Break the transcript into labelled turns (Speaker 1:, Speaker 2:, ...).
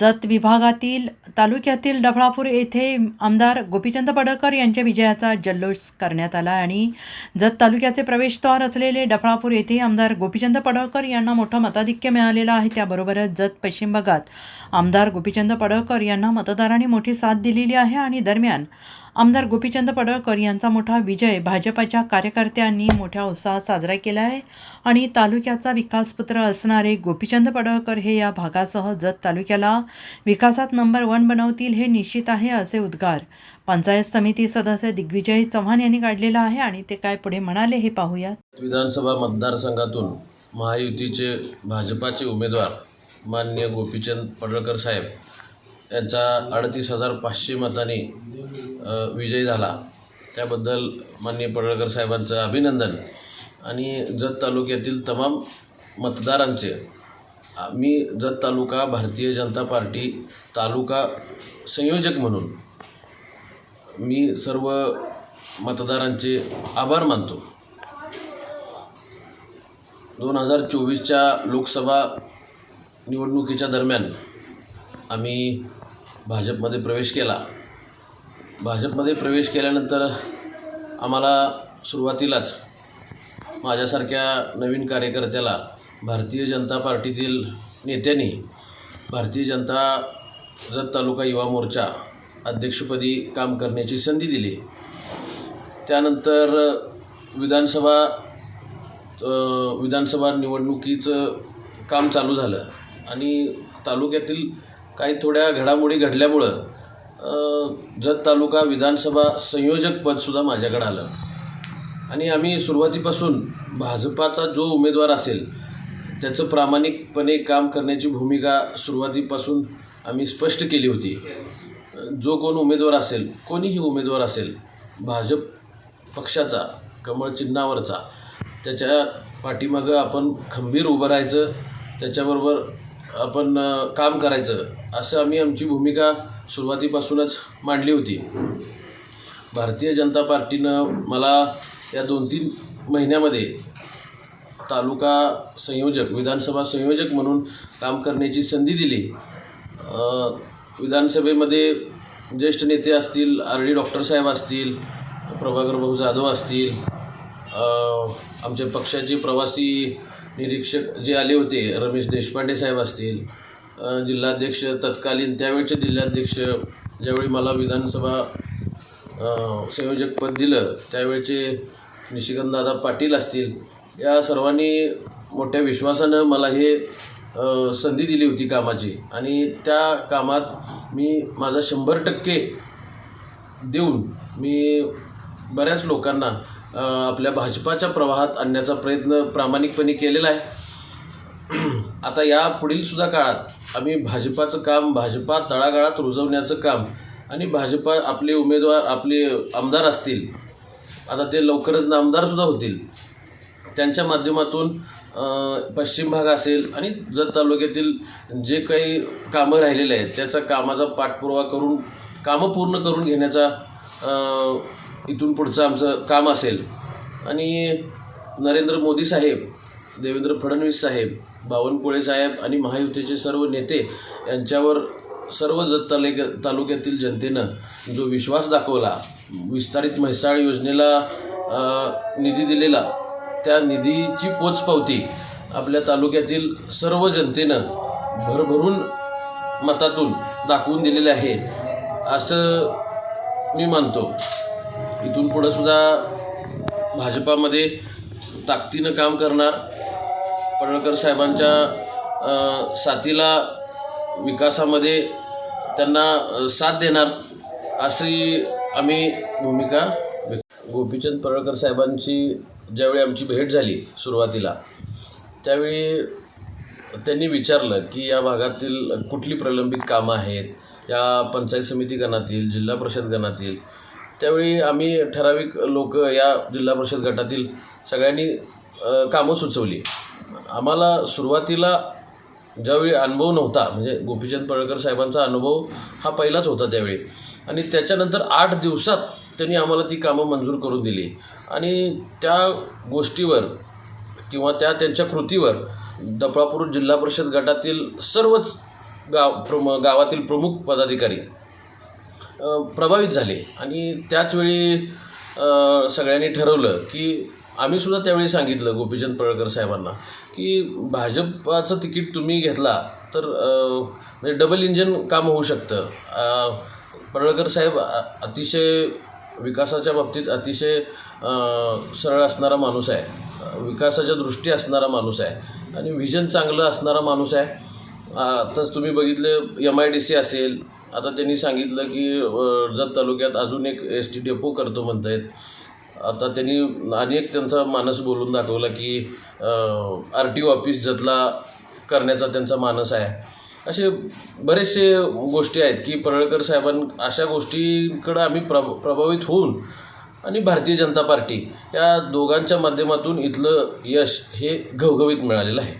Speaker 1: जत विभागातील तालुक्यातील डफळापूर येथे आमदार गोपीचंद पडळकर यांच्या विजयाचा जल्लोष करण्यात आला आणि जत तालुक्याचे प्रवेशद्वार असलेले डफळापूर येथे आमदार गोपीचंद पडळकर यांना मोठं मताधिक्य मिळालेलं आहे. त्याबरोबरच जत पश्चिम भागात आमदार गोपीचंद पडळकर यांना मतदारांनी मोठी साथ दिलेली आहे आणि दरम्यान आमदार गोपीचंद पडळकर यांचा मोठा विजय भाजपाच्या कार्यकर्त्यांनी मोठ्या उत्साहात साजरा केला आहे. आणि तालुक्याचा विकासपुत्र असणारे गोपीचंद पडळकर हे या भागासह जत तालुक्याला विकासात नंबर वन बनवतील हे निश्चित आहे असे उद्गार. पंचायत समिती सदस्य दिग्विजय चव्हाण यांनी काढलेला आहे आणि ते काय पुढे म्हणाले हे पाहूयात.
Speaker 2: विधानसभा मतदारसंघातून महायुतीचे भाजपाचे उमेदवार माननीय गोपीचंद पडळकर साहेब यांचा अडतीस हजार पाचशे मताने विजय झाला. त्याबद्दल माननीय पडळकर साहेबांचं अभिनंदन. आणि जत तालुक्यातील तमाम मतदारांचे मी जत तालुका भारतीय जनता पार्टी तालुका संयोजक म्हणून मी सर्व मतदारांचे आभार मानतो. दोन हजार चोवीसच्या लोकसभा निवडणुकीच्या दरम्यान आम्ही भाजपमध्ये प्रवेश केला. भाजपमध्ये प्रवेश केल्यानंतर आम्हाला सुरुवातीलाच माझ्यासारख्या नवीन कार्यकर्त्याला भारतीय जनता पार्टीतील नेत्यांनी भारतीय जनता जत तालुका युवा मोर्चा अध्यक्षपदी काम करण्याची संधी दिली. त्यानंतर विधानसभा विधानसभा निवडणुकीचं काम चालू झालं आणि तालुक्यातील काही थोड्या घडामोडी घडल्यामुळं जत तालुका विधानसभा संयोजक पदसुद्धा माझ्याकडे आलं. आणि आम्ही सुरुवातीपासून भाजपाचा जो उमेदवार असेल त्याचं प्रामाणिकपणे काम करण्याची भूमिका सुरुवातीपासून आम्ही स्पष्ट केली होती. जो कोण उमेदवार असेल कोणीही उमेदवार असेल भाजप पक्षाचा कमळ चिन्हावरचा त्याच्या पाठीमागं आपण खंबीर उभं राहायचं त्याच्याबरोबर आपण काम करायचं असं आम्ही आमची भूमिका सुरुवातीपासूनच मांडली होती. भारतीय जनता पार्टीनं मला या दोन तीन महिन्यामध्ये तालुका संयोजक विधानसभा संयोजक म्हणून काम करण्याची संधी दिली. विधानसभेमध्ये ज्येष्ठ नेते असतील आर डी डॉक्टर साहेब असतील प्रभाकर भाऊ जाधव असतील आमच्या पक्षाचे प्रवासी निरीक्षक जे आले होते रमेश देशपांडे साहेब असतील जिल्हाध्यक्ष तत्कालीन त्यावेळचे जिल्हाध्यक्ष ज्यावेळी मला विधानसभा संयोजकपद दिलं त्यावेळचे निशिकांतदादा पाटील असतील या सर्वांनी मोठ्या विश्वासानं मला हे संधी दिली होती कामाची. आणि त्या कामात मी माझा शंभर टक्के देऊन मी बऱ्याच लोकांना आपल्या भाजपाच्या प्रवाहात आणण्याचा प्रयत्न प्रामाणिकपणे केलेला आहे. आता या पुढील सुद्धा काळात आम्ही भाजपाचं काम भाजपा तळागाळात रुजवण्याचं काम आणि भाजपा आपले उमेदवार आपले आमदार असतील आता ते लवकरच नामदारसुद्धा होतील त्यांच्या माध्यमातून पश्चिम भाग असेल आणि जत तालुक्यातील जे काही कामं राहिलेले आहेत त्याचा कामाचा पाठपुरावा करून कामं पूर्ण करून घेण्याचा इथून पुढचं आमचं काम असेल. आणि नरेंद्र मोदी साहेब देवेंद्र फडणवीस साहेब बावनकुळे साहेब आणि महायुतीचे सर्व नेते यांच्यावर सर्व जत तालुक्या तालुक्यातील जनतेनं जो विश्वास दाखवला विस्तारित म्हैसाळ योजनेला निधी दिलेला त्या निधीची पोचपावती आपल्या तालुक्यातील सर्व जनतेनं भरभरून मतातून दाखवून दिलेले आहे असं मी मानतो. इथून पुढं सुद्धा भाजपामध्ये ताकदीनं काम करणार. पडळकर साहेबांच्या साथीला विकासामध्ये त्यांना साथ देणार अशी आम्ही भूमिका गोपीचंद पडळकर साहेबांची ज्यावेळी आमची भेट झाली सुरुवातीला त्यावेळी त्यांनी विचारलं की या भागातील कुठली प्रलंबित कामं आहेत? या पंचायत समिती गणातील जिल्हा परिषद गणातील त्यावेळी आम्ही ठराविक लोक या जिल्हा परिषद गटातील सगळ्यांनी कामं सुचवली. आम्हाला सुरुवातीला ज्यावेळी अनुभव नव्हता म्हणजे गोपीचंद पळकर साहेबांचा अनुभव हा पहिलाच होता त्यावेळी. आणि त्याच्यानंतर आठ दिवसात त्यांनी आम्हाला ती कामं मंजूर करून दिली. आणि त्या गोष्टीवर किंवा त्या त्यांच्या कृतीवर दफळापूर जिल्हा परिषद गटातील सर्वच गाव प्रम गावातील प्रमुख पदाधिकारी प्रभावित झाले. आणि त्याचवेळी सगळ्यांनी ठरवलं की आम्ही सुद्धा त्यावेळी सांगितलं गोपीचंद पळकर साहेबांना की भाजपाचं तिकीट तुम्ही घेतला तर म्हणजे डबल इंजन काम होऊ शकतं. पळळकर पडळकर साहेब अतिशय विकासाच्या बाबतीत अतिशय सरळ असणारा माणूस आहे. विकासाच्या दृष्टी असणारा माणूस आहे. आणि व्हिजन चांगलं असणारा माणूस आहे. आताच तुम्ही बघितले एम आय डी सी असेल. आता त्यांनी सांगितलं की जत तालुक्यात अजून एक एस टी डेपो करतो म्हणत आहेत आता त्यांनी अनेक त्यांचा मानस बोलून दाखवला की आर टी ओ ऑफिस जतला करण्याचा त्यांचा मानस आहे. असे बरेचसे गोष्टी आहेत की परळकर साहेबां अशा गोष्टीकडं आम्ही प्रभ प्रभावित होऊन आणि भारतीय जनता पार्टी या दोघांच्या माध्यमातून इथलं यश हे घवघवीत मिळालेलं आहे.